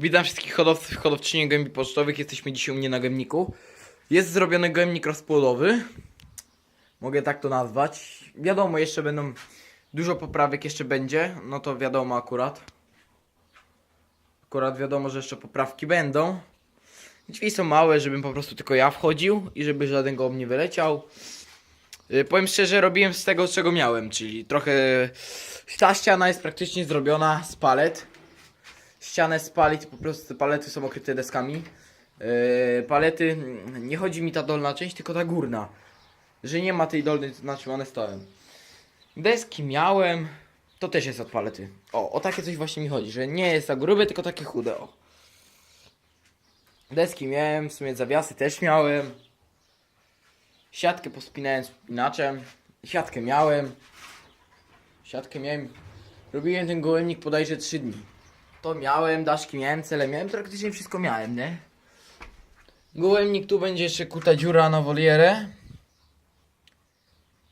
Witam wszystkich hodowców i hodowczyni gołębi pocztowych. Jesteśmy dzisiaj u mnie na gębniku. Jest zrobiony gołębnik rozpłodowy. Mogę tak to nazwać. Wiadomo, jeszcze będą dużo poprawek jeszcze będzie. No to wiadomo akurat. Akurat wiadomo, że jeszcze poprawki będą. Drzwi są małe, żebym po prostu tylko ja wchodził i żeby żaden gołąb nie wyleciał. Y, Powiem szczerze, robiłem z tego, czego miałem, czyli trochę... Ta ściana jest praktycznie zrobiona z palet. Ścianę z palet, po prostu te palety są okryte deskami. Yy, palety, nie chodzi mi ta dolna część, tylko ta górna. Że nie ma tej dolnej, to znaczy one stoją. Deski miałem, to też jest od palety. O, o takie coś właśnie mi chodzi, że nie jest tak grube, tylko takie chude, o. Deski miałem, w sumie zawiasy też miałem. Siatkę pospinałem spinaczem. Siatkę miałem. Siatkę miałem. Robiłem ten gołębnik bodajże 3 dni. To miałem, daszki miałem, cele miałem, praktycznie wszystko miałem, nie? Gołębnik tu będzie jeszcze kuta dziura na wolierę.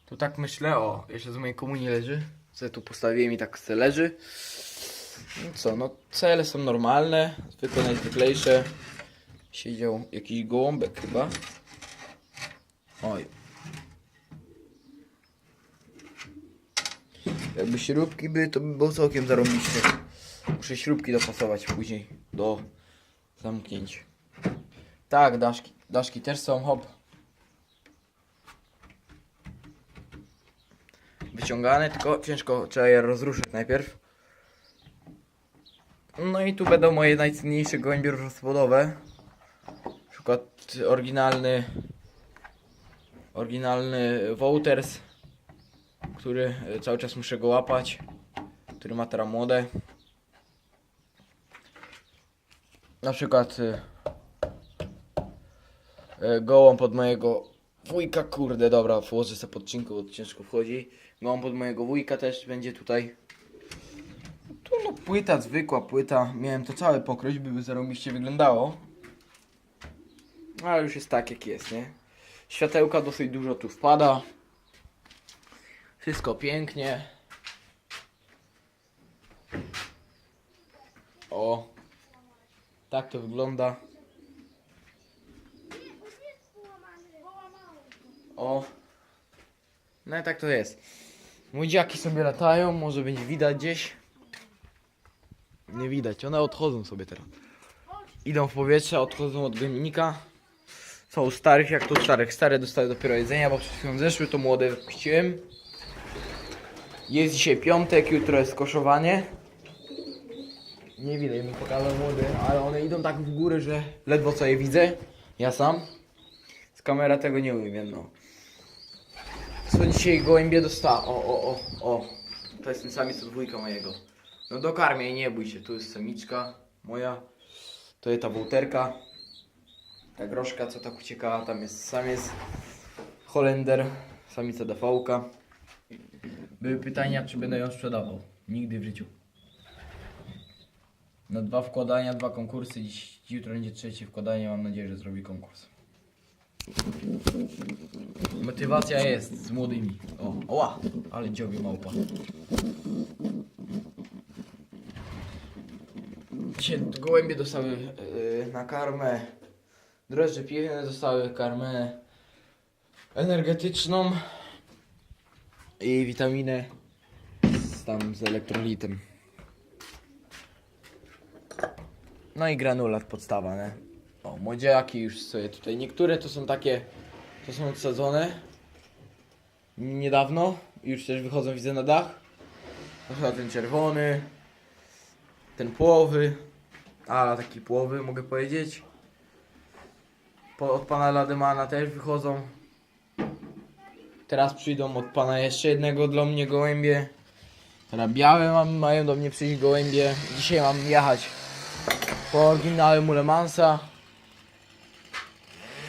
Tu tak myślę, o, jeszcze z mojej komunii leży. Co tu postawiłem i tak se leży. No co, no cele są normalne, zwykle najzwyklejsze. Siedział jakiś gołąbek chyba. Oj. Jakby śrubki były, to by było całkiem zarąbiście. Muszę śrubki dopasować później do zamknięć. Tak, daszki, daszki też są, hop. Wyciągane, tylko ciężko trzeba je rozruszyć najpierw. No i tu będą moje najcenniejsze gołębie rozwodowe. Na przykład oryginalny oryginalny Wouters, który e, cały czas muszę go łapać, który ma teraz młode. Na przykład y, y, gołąb od mojego wujka, kurde, dobra, włożę sobie podcinku, bo ciężko wchodzi. Gołąb od mojego wujka też będzie tutaj. Tu no płyta, zwykła płyta, miałem to całe pokryć, by zarobiście wyglądało. Ale już jest tak jak jest, nie? Światełka dosyć dużo tu wpada. Wszystko pięknie. O. Tak to wygląda. O. No i tak to jest. Młodziaki sobie latają, może będzie widać gdzieś. Nie widać, one odchodzą sobie teraz. Idą w powietrze, odchodzą od gębnika. Są starych, jak to starych. Stare dostały dopiero jedzenia, bo przed chwilą zeszły, to młode wypuściłem. Jest dzisiaj piątek, jutro jest koszowanie. Nie widać mi pokazał młody, ale one idą tak w górę, że ledwo co je widzę. Ja sam. Z kamera tego nie umiem, no. Co dzisiaj gołębie dostała? O, o, o, o. To jest ten samiec od dwójka mojego. No dokarmię, nie bój się. Tu jest samiczka moja. To jest ta wołterka. Ta groszka, co tak uciekała, tam jest samiec Holender, samica DV-ka. Były pytania, czy będę ją sprzedawał. Nigdy w życiu. Na dwa wkładania, dwa konkursy. Dziś, jutro będzie trzecie wkładanie. Mam nadzieję, że zrobi konkurs. Motywacja jest z młodymi. O, oła, ale dziobie małpa. Dzisiaj gołębie dostały yy, na karmę. Drożdże piewne dostały karmę energetyczną i witaminę z, tam z elektrolitem. No i granulat podstawa, nie? O, młodziaki już sobie tutaj. Niektóre to są takie, to są odsadzone niedawno. Już też wychodzą, widzę na dach. Chyba ten czerwony, ten płowy, a taki płowy mogę powiedzieć. Po, od pana Lademana też wychodzą. Teraz przyjdą od pana jeszcze jednego dla mnie gołębie. Teraz białe mam, mają do mnie przyjść gołębie. Dzisiaj mam jechać po oryginale Mulemansa.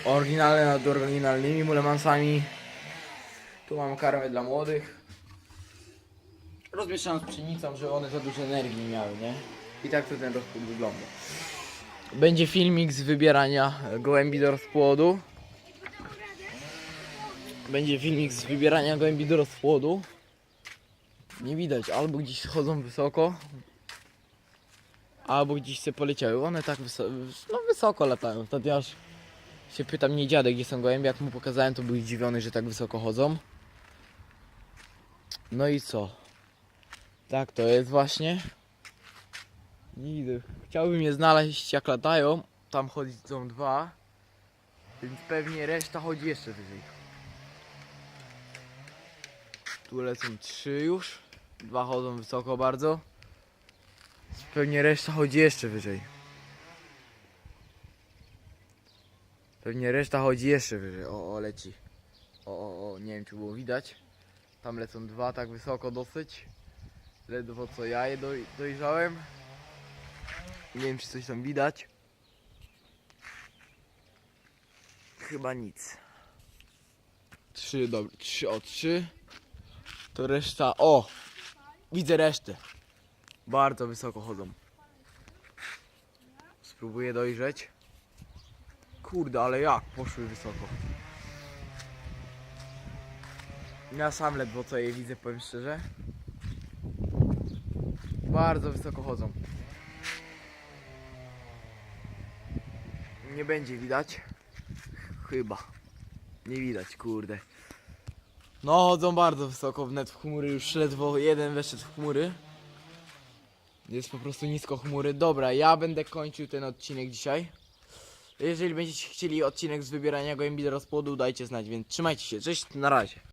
Oryginalne nad oryginalnymi Mulemansami. Tu mam karmę dla młodych. Rozmieszczam z pszenicą, żeby one za dużo energii miały, nie? I tak to ten rozpód wygląda. Będzie filmik z wybierania gołębi do rozpłodu. Będzie filmik z wybierania gołębi do rozpłodu. Nie widać, albo gdzieś chodzą wysoko, albo gdzieś sobie poleciały. One tak wysoko, no wysoko latają. Aż się pytam mnie dziadek, gdzie są gołębie. Jak mu pokazałem, to był zdziwiony, że tak wysoko chodzą. No i co? Tak to jest właśnie. Nigdy. Chciałbym je znaleźć jak latają. Tam chodzą dwa. Więc pewnie reszta chodzi jeszcze wyżej. Tu lecą trzy już. Dwa chodzą wysoko bardzo. Pewnie reszta chodzi jeszcze wyżej. Pewnie reszta chodzi jeszcze wyżej. O, o leci. O, o, o, nie wiem czy było widać. Tam lecą dwa tak wysoko dosyć. Ledwo co ja je doj dojrzałem. Nie wiem czy coś tam widać. Chyba nic. Trzy, dobra, trzy, o trzy. To reszta, o! Widzę resztę. Bardzo wysoko chodzą. Spróbuję dojrzeć. Kurde, ale jak poszły wysoko. Ja sam ledwo co je widzę, powiem szczerze. Bardzo wysoko chodzą. Nie będzie widać. Chyba. Nie widać, kurde. No, chodzą bardzo wysoko, wnet w chmury, już ledwo jeden weszedł w chmury. Jest po prostu nisko chmury. Dobra, ja będę kończył ten odcinek dzisiaj. Jeżeli będziecie chcieli odcinek z wybierania gołębi do rozpłodu, dajcie znać, więc trzymajcie się. Cześć, na razie.